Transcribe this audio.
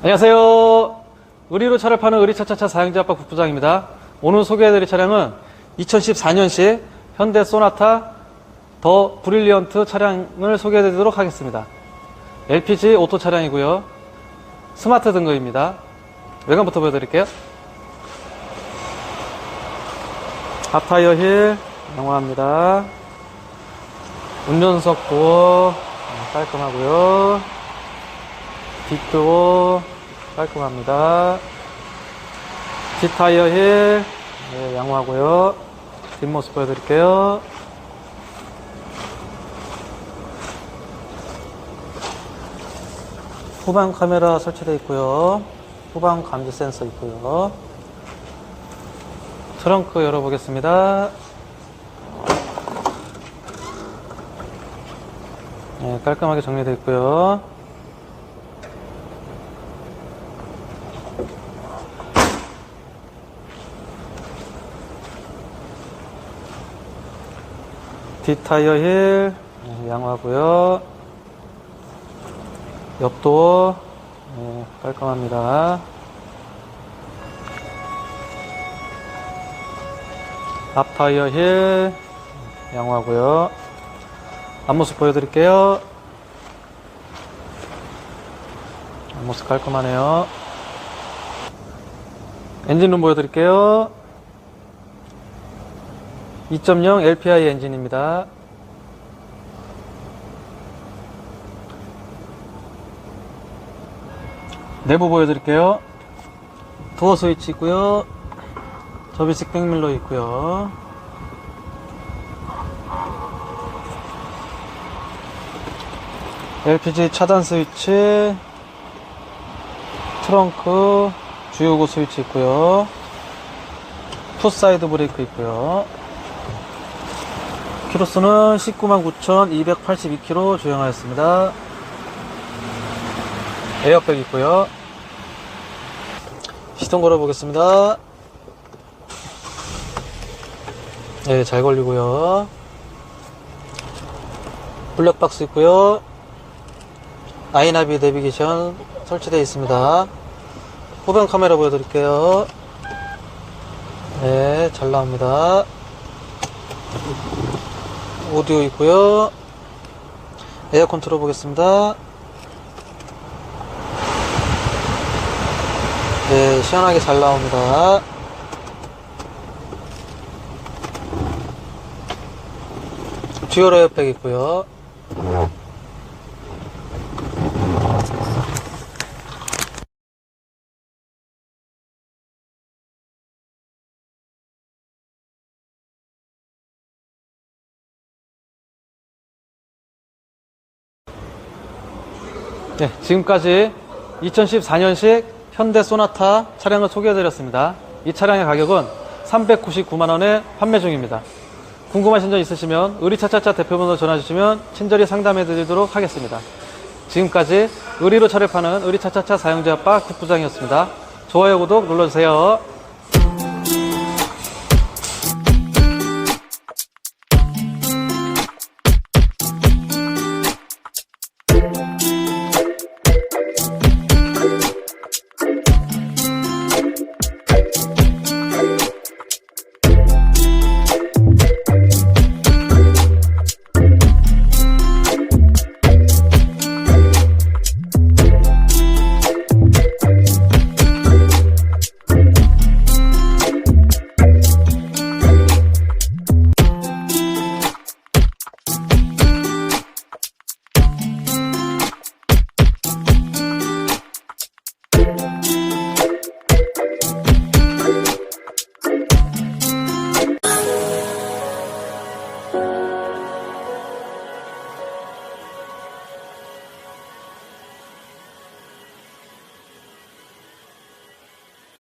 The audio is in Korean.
안녕하세요. 의리로 차를 파는 의리차차차 사용자 아빠 국부장입니다. 오늘 소개해드릴 차량은 2014년식 현대 소나타 더 브릴리언트 차량을 소개해드리도록 하겠습니다. LPG 오토 차량이고요. 스마트 등급입니다. 외관부터 보여드릴게요. 앞타이어 힐 양호합니다. 운전석 도어 깔끔하고요. 뒷도어 깔끔합니다. 뒷타이어 힐 네, 양호하고요. 뒷모습 보여드릴게요. 후방 카메라 설치되어 있고요. 후방 감지 센서 있고요. 트렁크 열어보겠습니다. 네, 깔끔하게 정리되어 있고요. 뒷타이어 힐 네, 양호하고요. 옆도어 네, 깔끔합니다. 앞타이어 힐 양호하고요. 앞모습 보여드릴게요. 앞모습 깔끔하네요. 엔진룸 보여드릴게요. 2.0 LPI 엔진입니다. 내부 보여드릴게요. 도어 스위치 있고요. 접이식 백밀러 있고요. LPG 차단 스위치, 트렁크, 주요구 스위치 있고요. 푸사이드 브레이크 있고요. 키로수는 199,282km 주행하였습니다. 에어백 있고요. 시동 걸어 보겠습니다. 네, 잘 걸리고요. 블랙박스 있고요. 아이나비 내비게이션 설치되어 있습니다. 후방 카메라 보여드릴게요. 네, 잘 나옵니다. 오디오 있고요. 에어컨 틀어보겠습니다. 네, 시원하게 잘 나옵니다. 듀얼 에어백 있고요. 네, 지금까지 2014년식 현대 소나타 차량을 소개해드렸습니다. 이 차량의 가격은 399만원에 판매 중입니다. 궁금하신 점 있으시면 의리차차차 대표번호 전화주시면 친절히 상담해드리도록 하겠습니다. 지금까지 의리로 차를 파는 의리차차차 사용자 바 국부장이었습니다. 좋아요, 구독 눌러주세요.